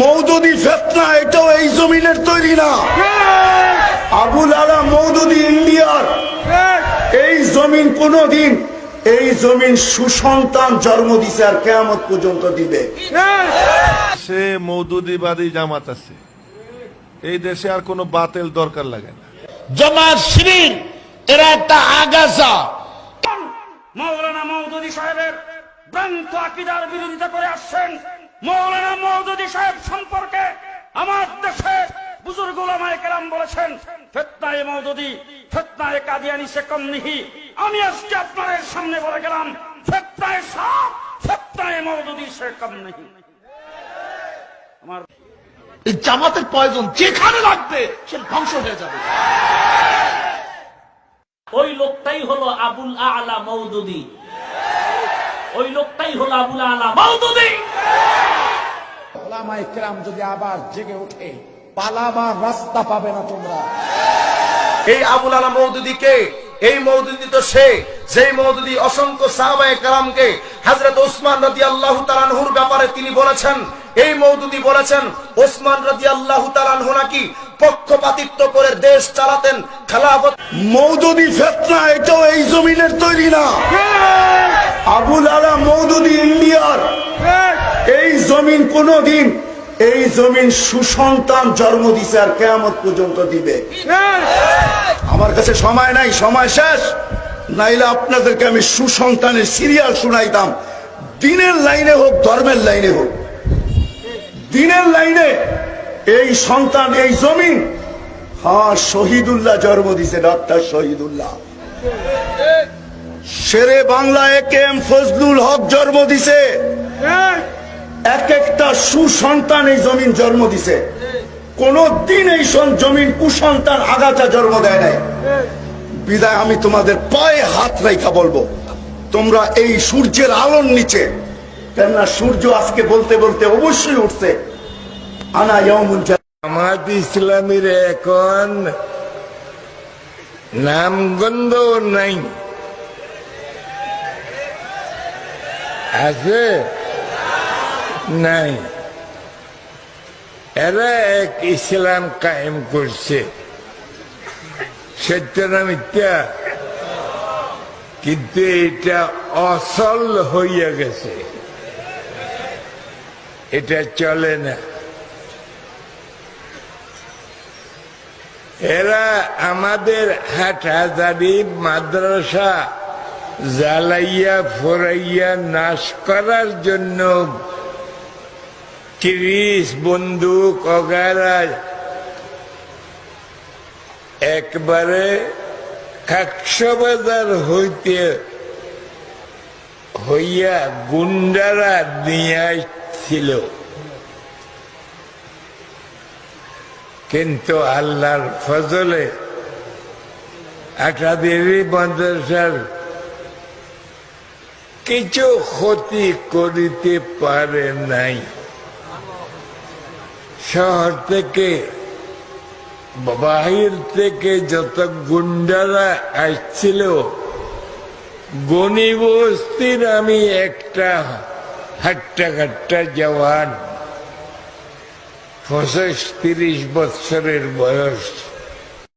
মৌদুদি ফেতনা এটাও এই জমিনের তৈরি না। আবুল আলা মৌদুদি ইন্ডিয়ার। এই জমিন কোনদিন এই জমিন সুসন্তান জন্ম দিছে আর কেমন পর্যন্ত দিবে। সে মৌদুদিবাদী জামাত আছে। এই দেশে আর কোনো বাতেল দরকার লাগে না। জামাত শিবির এরা একটা আগাছা। মৌলানা মৌদুদি সাহেবের ভ্রান্ত আকিদার বিরোধিতা করে আসছেন। মৌলানা সাহেব সম্পর্কে আমার দেশে বুজুর্গ কেরাম বলেছেন ফেতনায়ে মৌদুদি ফেতনায়ে কাদিয়ানি সে কম নিহি। আমি আজকে আপনাদের সামনে বলে গেলাম ফেতনায়ে সাপ ফেতনায়ে মৌদুদি সে কম নিহি। আমার এই জামাতের প্রয়োজন যেখানে লাগবে সে ধ্বংস হয়ে যাবে। ওই লোকটাই হলো আবুল আলা মৌদুদি ওই লোকটাই হলো আবুল আলা মৌদুদি ওলামায়ে কেরাম যদি আবার জেগে ওঠে পালাবার রাস্তা পাবে না তোমরা। এই আবুল আলা মৌদুদিকে এই মৌদুদি তো সে যেই মৌদুদি অসংখ্য সাহাবায়ে কালামকে হযরত ওসমান রাদিয়াল্লাহু তাআলাহুর ব্যাপারে তিনি বলেছেন এই মৌদুদি বলেছেন ওসমান রাদিয়াল্লাহু তাআলাহু নাকি পক্ষপাতিত্ব করে দেশ চালাতেন খেলাফত মৌদুদি ফেতনা এটাও এই জমিনের তৈরি না। আবুল আলা মৌদুদি জমিন কোনদিন, এই জমিন সুসন্তান জন্ম দিছে আর কেয়ামত পর্যন্ত দিবে। আমার কাছে সময় নাই, সময় শেষ। নাইলে আপনাদেরকে আমি সুসন্তানের সিরিয়াল শুনাইতাম। দিনের লাইনে হোক, ধর্মের লাইনে হোক। দিনের লাইনে এই সন্তান, এই জমিন হ্যাঁ শহীদুল্লাহ জন্ম দিছে, doctor Shahidullah. Sher-e Bangla A K M Fazlul Huq জন্ম দিছে। এক একটা সুসন্তান এই জমিন জন্ম দিছে। কোন দিন এই জমিন কুসন্তান আগাছা জন্ম দেয় নাই। বিদায়, আমি তোমাদের পায়ে হাত রেখা বলব। তোমরা এই সূর্যের আলোর নিচে, কেননা সূর্য আজকে বলতে বলতে অবশ্যই উঠছে। আনা ইয়ামুল জান্নাত। জামাত ইসলামীর এখন নামগন্ধ নাই। আছে? নাই। এরা এক ইসলাম কায়েম করছে। সত্য না কিন্তু এটা অসল হইয়া গেছে। এটা চলে না। এরা আমাদের হাটহাজারি, মাদ্রাসা জ্বালাইয়া, ফোরাইয়া, নাশ করার জন্য তিরিশ বন্দুক অগারা একবারে একশো বাজার হইতে হইয়া গুন্ডারা নিয়ে আসছিল। কিন্তু আল্লাহর ফজলে একটা দেবী মাদ্রাসার কিছু ক্ষতি করিতে পারে নাই। শহর থেকে, বাহির থেকে যত গুন্ডারা আসছিল গনি বস্তির আমি একটা হাট্টা ঘাট্টা জওয়ান। পঁচিশ, তিরিশ বৎসরের বয়স।